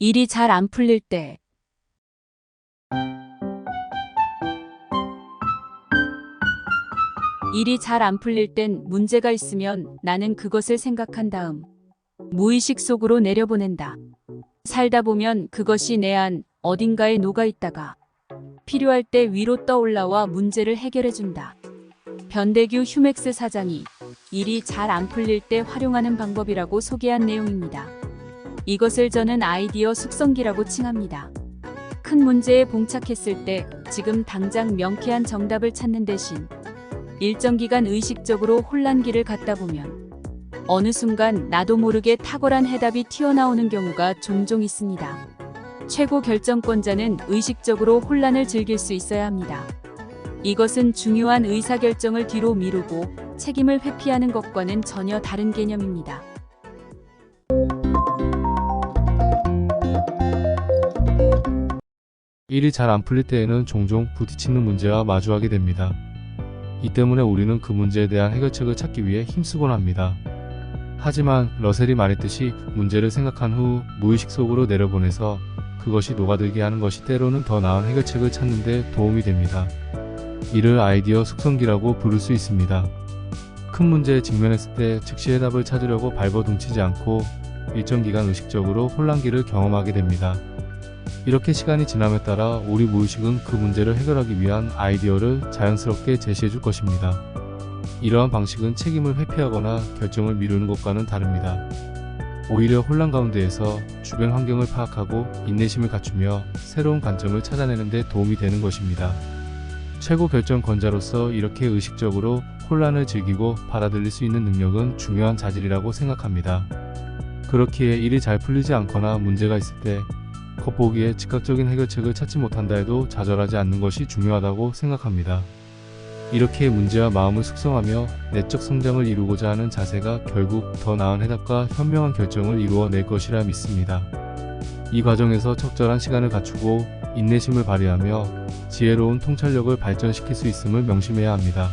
일이 잘 안 풀릴 때 일이 잘 안 풀릴 땐 문제가 있으면 나는 그것을 생각한 다음 무의식 속으로 내려보낸다. 살다 보면 그것이 내 안 어딘가에 녹아 있다가 필요할 때 위로 떠올라와 문제를 해결해 준다. 변대규 휴맥스 사장이 일이 잘 안 풀릴 때 활용하는 방법이라고 소개한 내용입니다. 이것을 저는 아이디어 숙성기라고 칭합니다. 큰 문제에 봉착했을 때 지금 당장 명쾌한 정답을 찾는 대신 일정 기간 의식적으로 혼란기를 갖다 보면 어느 순간 나도 모르게 탁월한 해답이 튀어나오는 경우가 종종 있습니다. 최고 결정권자는 의식적으로 혼란을 즐길 수 있어야 합니다. 이것은 중요한 의사결정을 뒤로 미루고 책임을 회피하는 것과는 전혀 다른 개념입니다. 일이 잘 안 풀릴 때에는 종종 부딪히는 문제와 마주하게 됩니다. 이 때문에 우리는 그 문제에 대한 해결책을 찾기 위해 힘쓰곤 합니다. 하지만 러셀이 말했듯이 문제를 생각한 후 무의식 속으로 내려보내서 그것이 녹아들게 하는 것이 때로는 더 나은 해결책을 찾는 데 도움이 됩니다. 이를 아이디어 숙성기라고 부를 수 있습니다. 큰 문제에 직면했을 때 즉시 해답을 찾으려고 발버둥치지 않고 일정 기간 의식적으로 혼란기를 경험하게 됩니다. 이렇게 시간이 지남에 따라 우리 무의식은 그 문제를 해결하기 위한 아이디어를 자연스럽게 제시해 줄 것입니다. 이러한 방식은 책임을 회피하거나 결정을 미루는 것과는 다릅니다. 오히려 혼란 가운데에서 주변 환경을 파악하고 인내심을 갖추며 새로운 관점을 찾아내는 데 도움이 되는 것입니다. 최고 결정권자로서 이렇게 의식적으로 혼란을 즐기고 받아들일 수 있는 능력은 중요한 자질이라고 생각합니다. 그렇기에 일이 잘 풀리지 않거나 문제가 있을 때 겉보기에 즉각적인 해결책을 찾지 못한다 해도 좌절하지 않는 것이 중요하다고 생각합니다. 이렇게 문제와 마음을 숙성하며 내적 성장을 이루고자 하는 자세가 결국 더 나은 해답과 현명한 결정을 이루어낼 것이라 믿습니다. 이 과정에서 적절한 시간을 갖추고 인내심을 발휘하며 지혜로운 통찰력을 발전시킬 수 있음을 명심해야 합니다.